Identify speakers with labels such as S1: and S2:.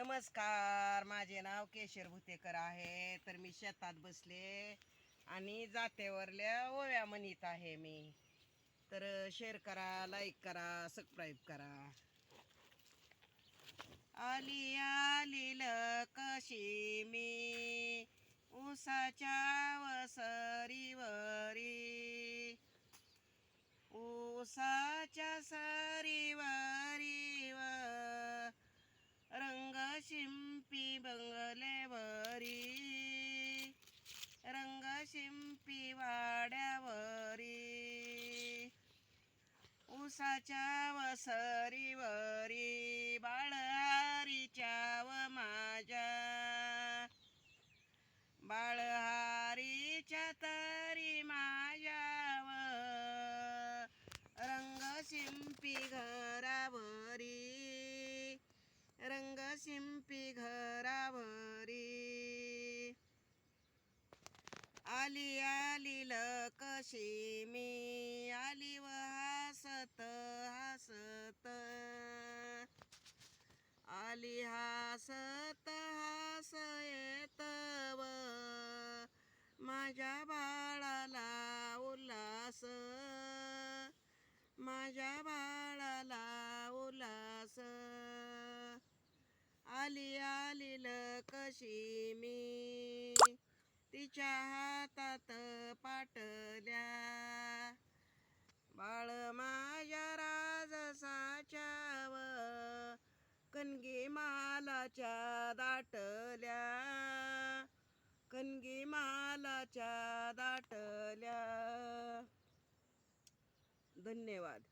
S1: नमस्कार माझे नाव केशर भुतेकर आहे. तर मी शेतात बसले आणि जातेवरल्या ओव्या म्हणत आहे मी. तर शेअर करा लाईक करा सबस्क्राईब करा. आली आली कशी मी. उसाच्या वसरीवरी. उसाच्या सरीवरी व रंग शिंपी बंगलेवरी रंग शिंपी वाड्यावरी उसाच्या वसरीवरी बाळहारीच्या व माझ्या बाळहारीच्या तरी माझ्याव रंग शिंपी घरावरी रंग शिंपी घरावरी आली आली कशी मी आली व हसत हसत. आली हसत हस येत व. माझ्या बाळाला उल्हास हातात पाटल्या. बाळ माझ्या राजसाच्याव कणगी मालाच्या दाटल्या. कणगी मालाच्या दाटल्या. धन्यवाद.